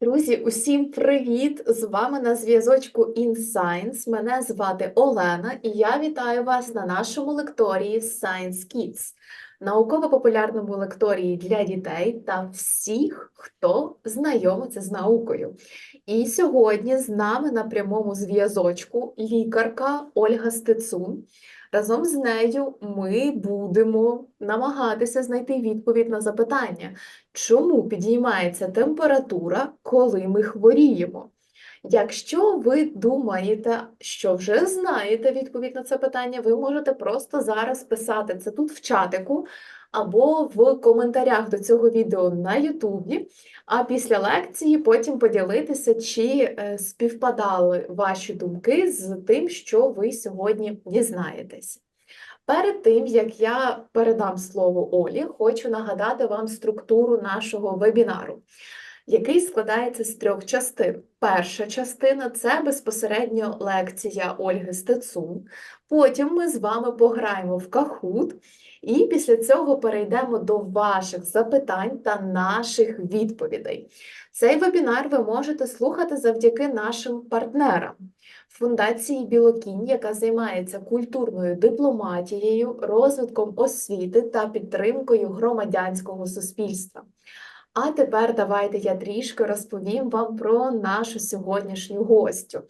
Друзі, усім привіт! З вами на зв'язочку InScience. Мене звати Олена, і я вітаю вас на нашому лекторії Science Kids, науково-популярному лекторії для дітей та всіх, хто знайомиться з наукою. І сьогодні з нами на прямому зв'язочку лікарка Ольга Стецун. Разом з нею ми будемо намагатися знайти відповідь на запитання, чому підіймається температура, коли ми хворіємо. Якщо ви думаєте, що вже знаєте відповідь на це питання, ви можете просто зараз писати це тут в чатику або в коментарях до цього відео на Ютубі, а після лекції потім поділитися, чи е, співпадали ваші думки з тим, що ви сьогодні дізнаєтесь. Перед тим, як я передам слово Олі, хочу нагадати вам структуру нашого вебінару, який складається з трьох частин. Перша частина це безпосередньо лекція Ольги Стецун. Потім ми з вами пограємо в Кахут, і після цього перейдемо до ваших запитань та наших відповідей. Цей вебінар ви можете слухати завдяки нашим партнерам. Фундації Білокінь, яка займається культурною дипломатією, розвитком освіти та підтримкою громадянського суспільства. А тепер давайте я трішки розповім вам про нашу сьогоднішню гостю.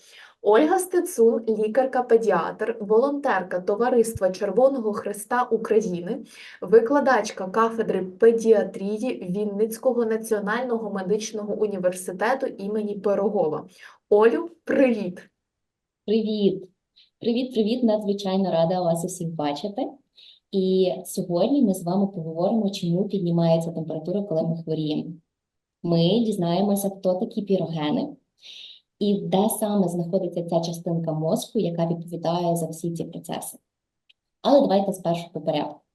Ольга Стецун, лікарка-педіатр, волонтерка Товариства Червоного Христа України, викладачка кафедри педіатрії Вінницького національного медичного університету імені Пирогова. Олю, привіт! Привіт! Привіт, привіт! Надзвичайно рада вас усіх бачити. І сьогодні ми з вами поговоримо, чому піднімається температура, коли ми хворіємо. Ми дізнаємося, хто такі пірогени і де саме знаходиться ця частинка мозку, яка відповідає за всі ці процеси. Але давайте спершу по порядку.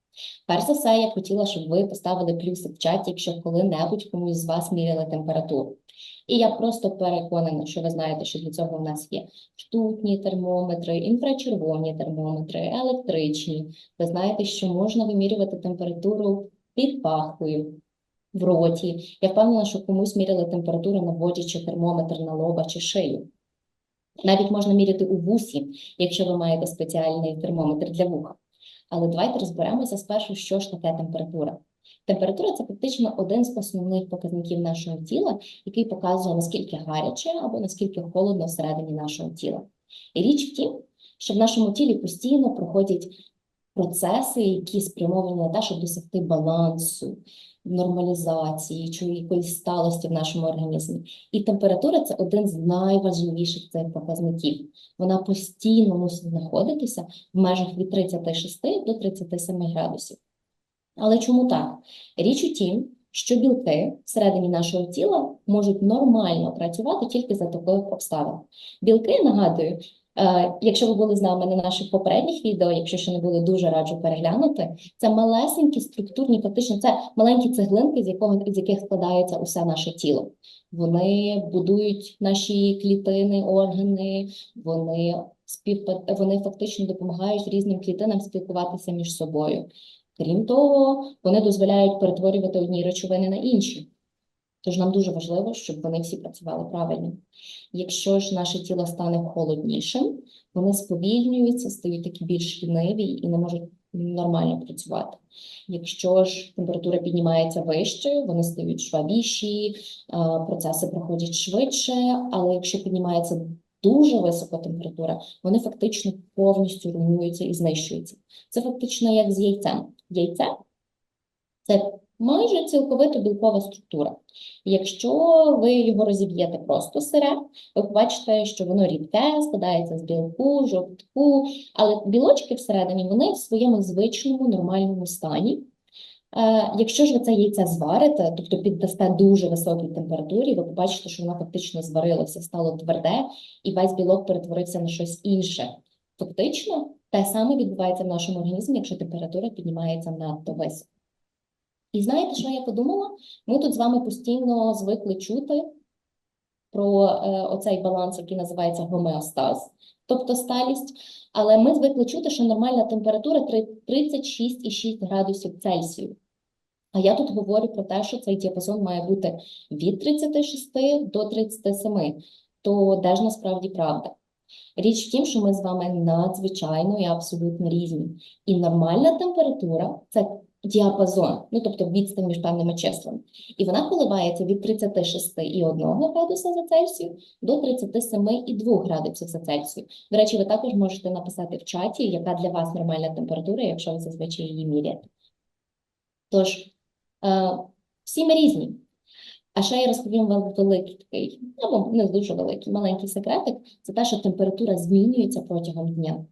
Перш за все, я б хотіла, щоб ви поставили плюсик в чаті, якщо коли-небудь комусь з вас міряли температуру. І я просто переконана, що ви знаєте, що для цього у нас є штутні термометри, інфрачервоні термометри, електричні. Ви знаєте, що можна вимірювати температуру під пахвою, в роті. Я впевнена, що комусь міряли температуру, наводячи термометр на лоба чи шию. Навіть можна міряти у вусі, якщо ви маєте спеціальний термометр для вуха. Але давайте розберемося спершу, що ж таке температура. Температура це фактично один з основних показників нашого тіла, який показує, наскільки гаряче або наскільки холодно всередині нашого тіла. І річ в тім, що в нашому тілі постійно проходять процеси, які спрямовані на те, щоб досягти балансу, нормалізації чи якоїсь сталості в нашому організмі. І температура це один з найважливіших цих показників. Вона постійно мусить знаходитися в межах від 36 до 37 градусів. Але чому так? Річ у тім, що білки всередині нашого тіла можуть нормально працювати тільки за таких обставин. Білки, нагадую, якщо ви були з нами на наших попередніх відео, якщо ще не були, дуже раджу переглянути, це малесенькі структурні, фактично, це маленькі цеглинки, з, якого, з яких складається усе наше тіло. Вони будують наші клітини, органи, вони співпа... вони фактично допомагають різним клітинам спілкуватися між собою. Крім того, вони дозволяють перетворювати одні речовини на інші. Тож нам дуже важливо, щоб вони всі працювали правильно. Якщо ж наше тіло стане холоднішим, вони сповільнюються, стають такі більш ліниві і не можуть нормально працювати. Якщо ж температура піднімається вище, вони стають швабіші, процеси проходять швидше, але якщо піднімається дуже висока температура, вони фактично повністю руйнуються і знищуються. Це фактично як з яйцем. Яйце це майже цілковито білкова структура. Якщо ви його розіб'єте просто сире, ви побачите, що воно рідке, складається з білку, жовтку, але білочки всередині вони в своєму звичному нормальному стані. Е, Якщо ж ви це яйце зварите, тобто піддасте дуже високій температурі, ви побачите, що воно фактично зварилося, стало тверде, і весь білок перетворився на щось інше. Фактично, те саме відбувається в нашому організмі, якщо температура піднімається надто високо. І знаєте, що я подумала? Ми тут з вами постійно звикли чути про е, оцей баланс, який називається гомеостаз, тобто сталість. Але ми звикли чути, що нормальна температура 36,6 градусів Цельсію. А я тут говорю про те, що цей діапазон має бути від 36 до 37. То де ж насправді правда? Річ в тім, що ми з вами надзвичайно і абсолютно різні. І нормальна температура це діапазон, ну тобто відстань між певними числами. І вона коливається від 36,1 градуса за Цельсію до 37,2 градусів за Цельсію. До речі, ви також можете написати в чаті, яка для вас нормальна температура, якщо ви зазвичай її міряєте. Тож, е, всі ми різні. А ще я розповім вам великий такий, або не дуже великий, маленький секретик, це те, що температура змінюється протягом дня.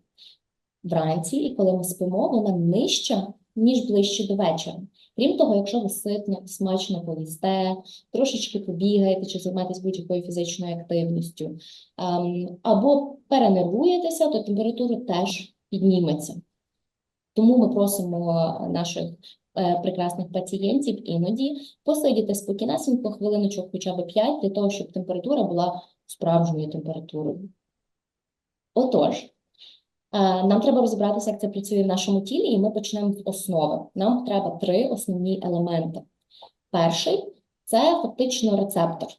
Вранці, і коли ми спимо, вона нижча, ніж ближче до вечора. Крім того, якщо ви ситно, смачно поїсте, трошечки побігаєте чи займаєтесь будь-якою фізичною активністю, ем, або перенервуєтеся, то температура теж підніметься. Тому ми просимо наших е, прекрасних пацієнтів іноді посидіти спокійнесенько хвилиночок хоча б 5 для того, щоб температура була справжньою температурою. Отож, нам треба розібратися, як це працює в нашому тілі, і ми почнемо з основи. Нам треба три основні елементи. Перший це фактично рецептор.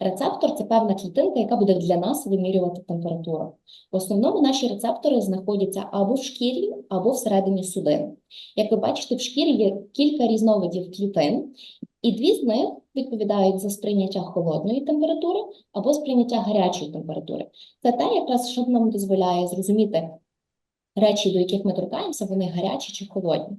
Рецептор це певна клітинка, яка буде для нас вимірювати температуру. В основному наші рецептори знаходяться або в шкірі, або всередині судин. Як ви бачите, в шкірі є кілька різновидів клітин, і дві з них відповідають за сприйняття холодної температури або сприйняття гарячої температури. Це те, якраз що нам дозволяє зрозуміти речі, до яких ми торкаємося, вони гарячі чи холодні.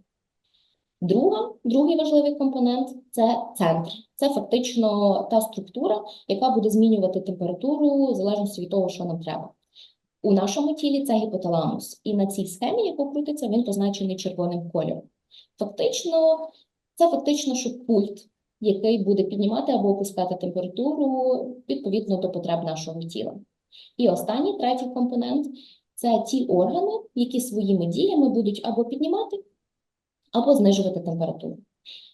Друга, другий важливий компонент це центр. Це фактично та структура, яка буде змінювати температуру в залежності від того, що нам треба. У нашому тілі це гіпоталамус, і на цій схемі, яку крутиться, він позначений червоним кольором. Фактично, це фактично що пульт, який буде піднімати або опускати температуру відповідно до потреб нашого тіла. І останній третій компонент це ті органи, які своїми діями будуть або піднімати, або знижувати температуру.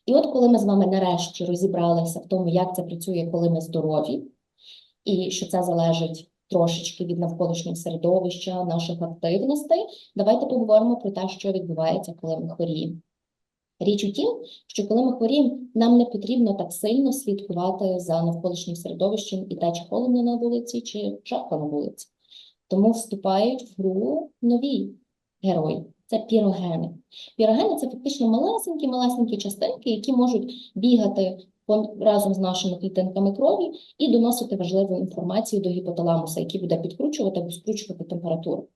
І от коли ми з вами нарешті розібралися в тому, як це працює, коли ми здорові, і що це залежить трошечки від навколишнього середовища, наших активностей, давайте поговоримо про те, що відбувається, коли ми хворіємо. Річ у тім, що коли ми хворіємо, нам не потрібно так сильно слідкувати за навколишнім середовищем і те, чи холодно на вулиці, чи жарко на вулиці. Тому вступають в гру нові герої. Це пірогени. Пірогени це фактично малесенькі, малесенькі частинки, які можуть бігати разом з нашими клітинками крові і доносити важливу інформацію до гіпоталамуса, який буде підкручувати або скручувати температуру.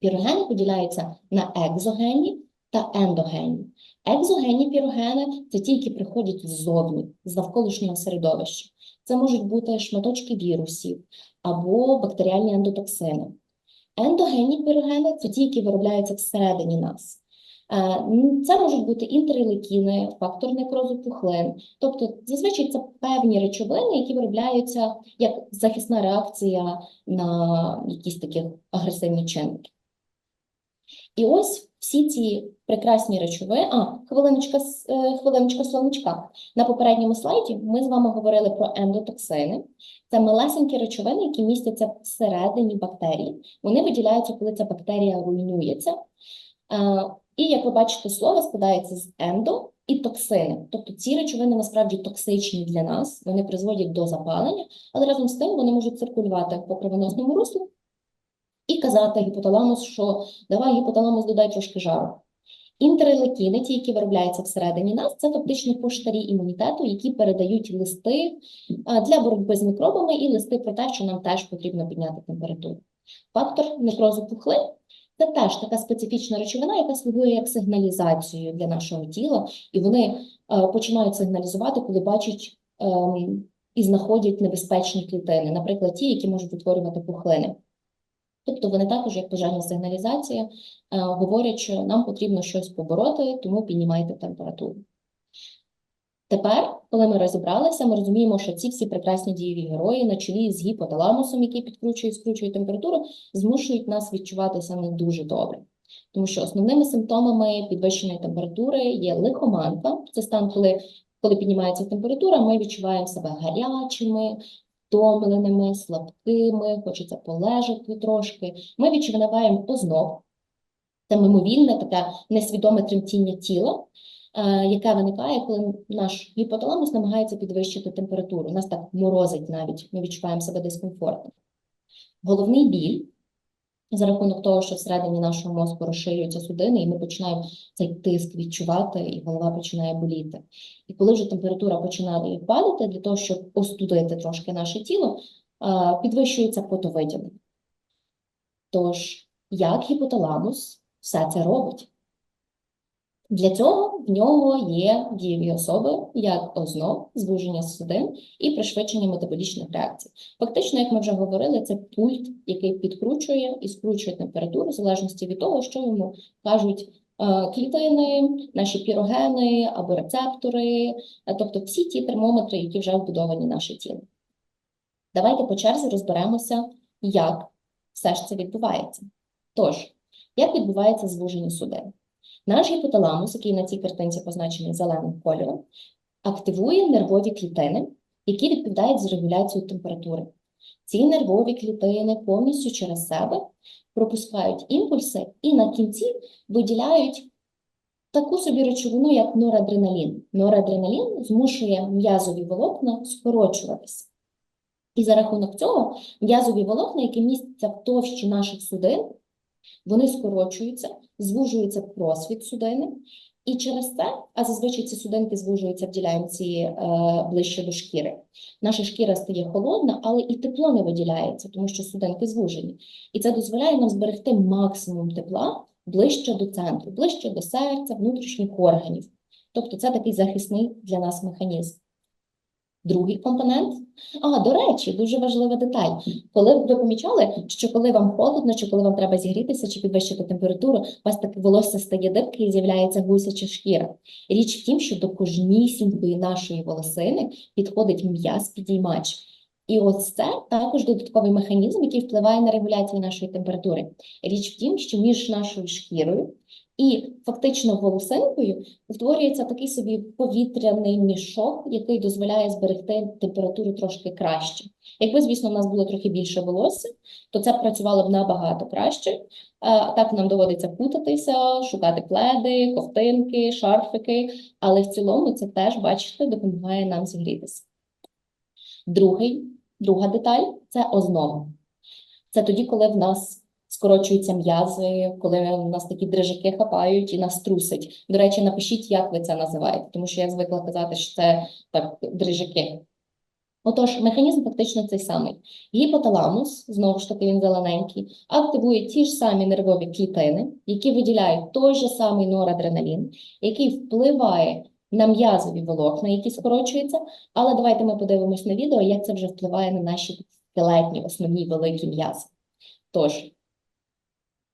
Пірогени поділяються на екзогенні та ендогенні. Екзогенні пірогени це ті, які приходять ззовні, з навколишнього середовища. Це можуть бути шматочки вірусів або бактеріальні ендотоксини. Ендогенні пірогени це ті, які виробляються всередині нас. Е, Це можуть бути інтерлекіни, фактор некрозу пухлин. Тобто, зазвичай це певні речовини, які виробляються як захисна реакція на якісь такі агресивні чинники. І ось всі ці прекрасні речовини. А, хвилиночка, е, хвилиночка словничка. На попередньому слайді ми з вами говорили про ендотоксини. Це малесенькі речовини, які містяться всередині бактерії. Вони виділяються, коли ця бактерія руйнується. Е, І, як ви бачите, слово складається з ендо і токсини. Тобто ці речовини насправді токсичні для нас, вони призводять до запалення, але разом з тим вони можуть циркулювати по кровоносному руслу і казати гіпоталамус, що давай гіпоталамус додай трошки жару. Інтерлекіни, ті, які виробляються всередині нас, це фактично поштарі імунітету, які передають листи для боротьби з мікробами і листи про те, що нам теж потрібно підняти температуру. Фактор некрозу пухлин це теж така специфічна речовина, яка слугує як сигналізацією для нашого тіла, і вони починають сигналізувати, коли бачать ем, і знаходять небезпечні клітини, наприклад, ті, які можуть утворювати пухлини. Тобто вони також, як пожежна сигналізація, е, говорять, що нам потрібно щось побороти, тому піднімайте температуру. Тепер, коли ми розібралися, ми розуміємо, що ці всі прекрасні дієві герої на чолі з гіпоталамусом, який підкручує і скручує температуру, змушують нас відчуватися не дуже добре. Тому що основними симптомами підвищеної температури є лихоманка. Це стан, коли, коли піднімається температура, ми відчуваємо себе гарячими, втомленими, слабкими, хочеться полежати трошки. Ми відчуваємо озноб. Це мимовільне таке несвідоме тремтіння тіла. е, яке виникає, коли наш гіпоталамус намагається підвищити температуру. Нас так морозить навіть, ми відчуваємо себе дискомфортно. Головний біль за рахунок того, що всередині нашого мозку розширюються судини, і ми починаємо цей тиск відчувати, і голова починає боліти. І коли вже температура починає падати, для того, щоб остудити трошки наше тіло, підвищується потовиділення. Тож, як гіпоталамус все це робить? Для цього в нього є дієві особи, як озноб, звуження судин і пришвидшення метаболічних реакцій. Фактично, як ми вже говорили, це пульт, який підкручує і скручує температуру в залежності від того, що йому кажуть е, клітини, наші пірогени або рецептори, е, тобто всі ті термометри, які вже вбудовані в наше тіло. Давайте по черзі розберемося, як все ж це відбувається. Тож, як відбувається звуження судин? Наш гіпоталамус, який на цій картинці позначений зеленим кольором, активує нервові клітини, які відповідають за регуляцію температури. Ці нервові клітини повністю через себе пропускають імпульси і на кінці виділяють таку собі речовину, як норадреналін. Норадреналін змушує м'язові волокна скорочуватися. І за рахунок цього м'язові волокна, які містяться в товщі наших судин, вони скорочуються, звужується просвіт судини, і через це, а зазвичай ці судинки звужуються в ділянці е, ближче до шкіри. Наша шкіра стає холодна, але і тепло не виділяється, тому що судинки звужені. І це дозволяє нам зберегти максимум тепла ближче до центру, ближче до серця, внутрішніх органів. Тобто це такий захисний для нас механізм. Другий компонент. А, до речі, дуже важлива деталь. Коли ви помічали, що коли вам холодно, чи коли вам треба зігрітися, чи підвищити температуру, у вас таке волосся стає дибке і з'являється гусяча шкіра. Річ в тім, що до кожнісінької нашої волосини підходить м'яз-підіймач. І ось це також додатковий механізм, який впливає на регуляцію нашої температури. Річ в тім, що між нашою шкірою і фактично волосинкою утворюється такий собі повітряний мішок, який дозволяє зберегти температуру трошки краще. Якби, звісно, в нас було трохи більше волосся, то це працювало б набагато краще. Так нам доводиться путатися, шукати пледи, ковтинки, шарфики, але в цілому це теж, бачите, допомагає нам зігрітися. Другий, друга деталь це ознова. Це тоді, коли в нас скорочуються м'язи, коли нас такі дрижаки хапають і нас трусить. До речі, напишіть, як ви це називаєте, тому що я звикла казати, що це так дрижаки. Отож, механізм фактично цей самий. Гіпоталамус, знову ж таки він зелененький, активує ті ж самі нервові клітини, які виділяють той же самий норадреналін, який впливає на м'язові волокна, які скорочуються. Але давайте ми подивимось на відео, як це вже впливає на наші скелетні, основні великі м'язи. Тож,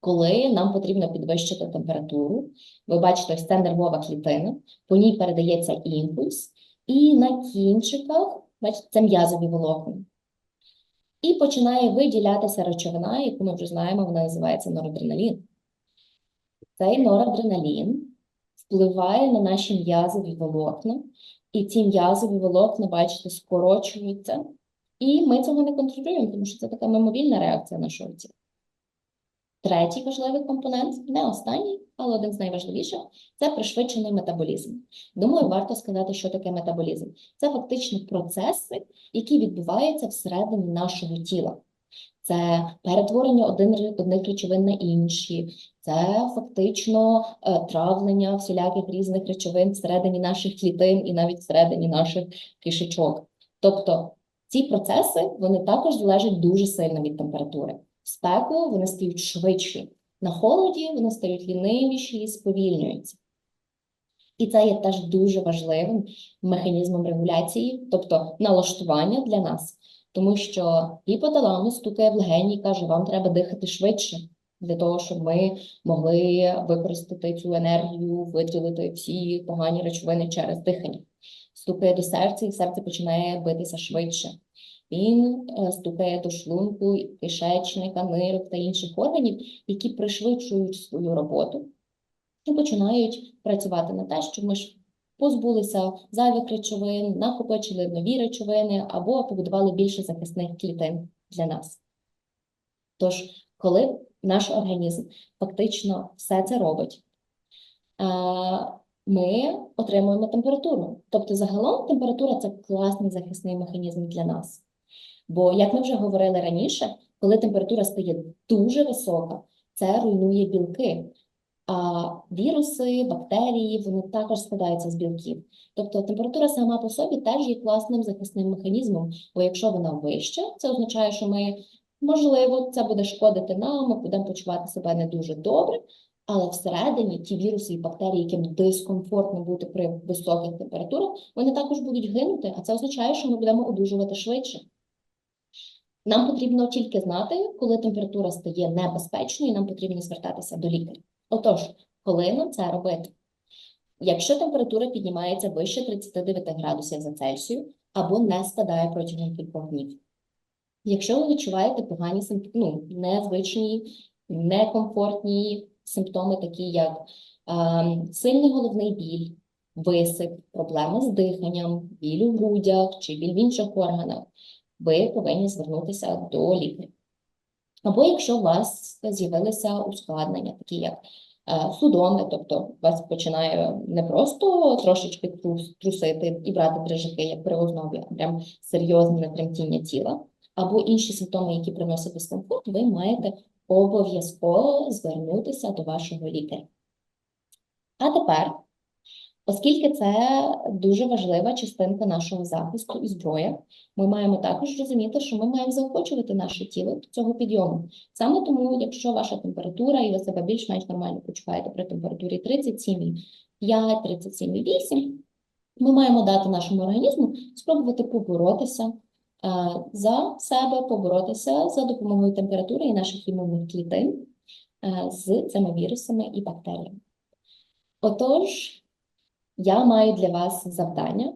коли нам потрібно підвищити температуру, ви бачите, ось це нервова клітина, по ній передається імпульс, і на кінчиках, бачите, це м'язові волокна. І починає виділятися речовина, яку ми вже знаємо, вона називається норадреналін. Цей норадреналін впливає на наші м'язові волокна, і ці м'язові волокна, бачите, скорочуються. І ми цього не контролюємо, тому що це така мимовільна реакція нашого тіла. Третій важливий компонент, не останній, але один з найважливіших, це пришвидшений метаболізм. Думаю, варто сказати, що таке метаболізм. Це фактично процеси, які відбуваються всередині нашого тіла. Це перетворення одних речовин на інші, це фактично е, травлення всіляких різних речовин всередині наших клітин і навіть всередині наших кишечок. Тобто ці процеси вони також залежать дуже сильно від температури. Спеку вони стають швидші, на холоді вони стають лінивіші і сповільнюються. І це є теж дуже важливим механізмом регуляції, тобто налаштування для нас, тому що гіпоталамус стукає в легені і каже, вам треба дихати швидше, для того, щоб ми могли використати цю енергію, виділити всі погані речовини через дихання. Стукає до серця, і серце починає битися швидше. Він е, стукає до шлунку, кишечника, нирок та інших органів, які пришвидшують свою роботу і починають працювати на те, щоб ми ж позбулися зайвих речовин, накопичили нові речовини або побудували більше захисних клітин для нас. Тож, коли наш організм фактично все це робить, е, ми отримуємо температуру. Тобто, загалом температура це класний захисний механізм для нас. Бо, як ми вже говорили раніше, коли температура стає дуже висока, це руйнує білки. А віруси, бактерії, вони також складаються з білків. Тобто температура сама по собі теж є класним захисним механізмом, бо якщо вона вища, це означає, що ми, можливо, це буде шкодити нам, ми будемо почувати себе не дуже добре, але всередині ті віруси і бактерії, яким дискомфортно бути при високих температурах, вони також будуть гинути, а це означає, що ми будемо одужувати швидше. Нам потрібно тільки знати, коли температура стає небезпечною, нам потрібно звертатися до лікаря. Отож, коли нам це робити? Якщо температура піднімається вище 39 градусів за Цельсію або не спадає протягом кількох днів. Якщо ви відчуваєте погані симптоми, ну, незвичні, некомфортні симптоми, такі як ем, сильний головний біль, висип, проблеми з диханням, біль у грудях чи біль в інших органах, ви повинні звернутися до лікаря. Або якщо у вас з'явилися ускладнення, такі як е, судоми, тобто вас починає не просто трошечки трусити і брати дрижаки, як при ознобі, а прям серйозне тремтіння тіла, або інші симптоми, які приносять дискомфорт, ви маєте обов'язково звернутися до вашого лікаря. А тепер, оскільки це дуже важлива частинка нашого захисту і зброя, ми маємо також розуміти, що ми маємо заохочувати наше тіло до цього підйому. Саме тому, якщо ваша температура і ви себе більш-менш нормально почуваєте при температурі 37,5, 37,8, ми маємо дати нашому організму спробувати поборотися е, за себе, поборотися за допомогою температури і наших імунних клітин е, з цими вірусами і бактеріями. Отож, я маю для вас завдання.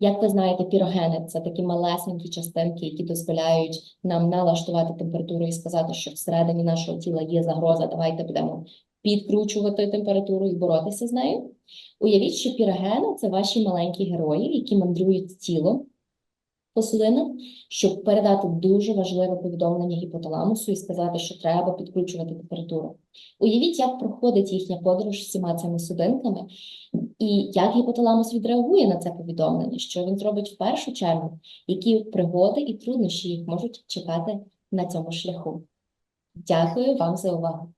Як ви знаєте, пірогени це такі малесенькі частинки, які дозволяють нам налаштувати температуру і сказати, що всередині нашого тіла є загроза. Давайте будемо підкручувати температуру і боротися з нею. Уявіть, що пірогени це ваші маленькі герої, які мандрують тіло по щоб передати дуже важливе повідомлення гіпоталамусу і сказати, що треба підкручувати температуру. Уявіть, як проходить їхня подорож всіма цими судинками, і як гіпоталамус відреагує на це повідомлення, що він зробить в першу чергу, які пригоди і труднощі їх можуть чекати на цьому шляху. Дякую вам за увагу.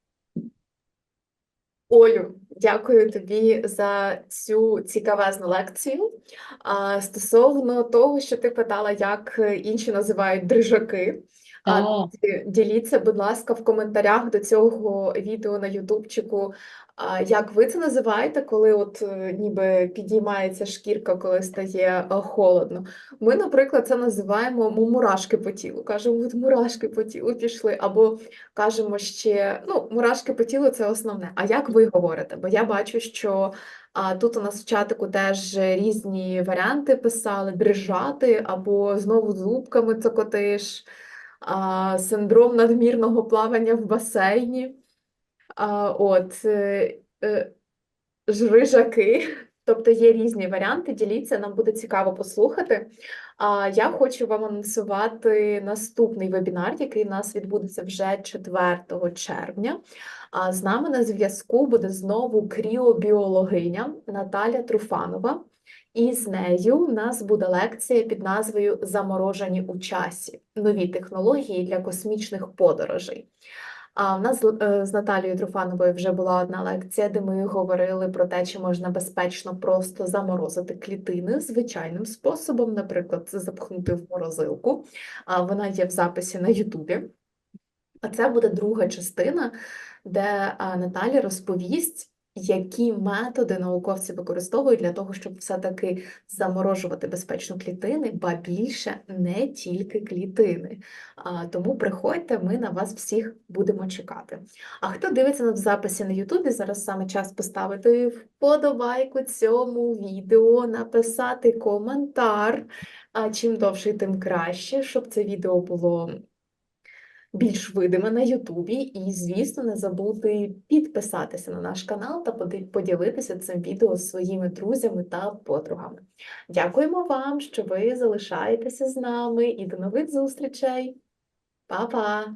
Олю, дякую тобі за цю цікавезну лекцію. А, стосовно того, що ти питала, як е, інші називають дрижаки. А, Діліться, будь ласка, в коментарях до цього відео на ютубчику, як ви це називаєте, коли от е, ніби підіймається шкірка, коли стає е, холодно. Ми, наприклад, це називаємо мурашки по тілу. Кажемо, от мурашки по тілу пішли, або кажемо ще, ну, мурашки по тілу це основне. А як ви говорите? Бо я бачу, що а, тут у нас в чатику теж різні варіанти писали: дрижати, або знову зубками цокотиш, синдром надмірного плавання в басейні. От, е, е, жрижаки. Тобто є різні варіанти, діліться, нам буде цікаво послухати. А я хочу вам анонсувати наступний вебінар, який у нас відбудеться вже 4 червня. А з нами на зв'язку буде знову кріобіологиня Наталя Труфанова. І з нею в нас буде лекція під назвою Заморожені у часі. Нові технології для космічних подорожей. А в нас з е, Наталією Труфановою вже була одна лекція, де ми говорили про те, чи можна безпечно просто заморозити клітини звичайним способом, наприклад, запхнути в морозилку. А вона є в записі на Ютубі. А це буде друга частина, де а, Наталя розповість, які методи науковці використовують для того, щоб все-таки заморожувати безпечно клітини, ба більше не тільки клітини. Тому приходьте, ми на вас всіх будемо чекати. А хто дивиться нас в записі на Ютубі, зараз саме час поставити вподобайку цьому відео, написати коментар. А чим довший, тим краще, щоб це відео було більш видиме на Ютубі. І, звісно, не забути підписатися на наш канал та поділитися цим відео з своїми друзями та подругами. Дякуємо вам, що ви залишаєтеся з нами і до нових зустрічей. Па-па!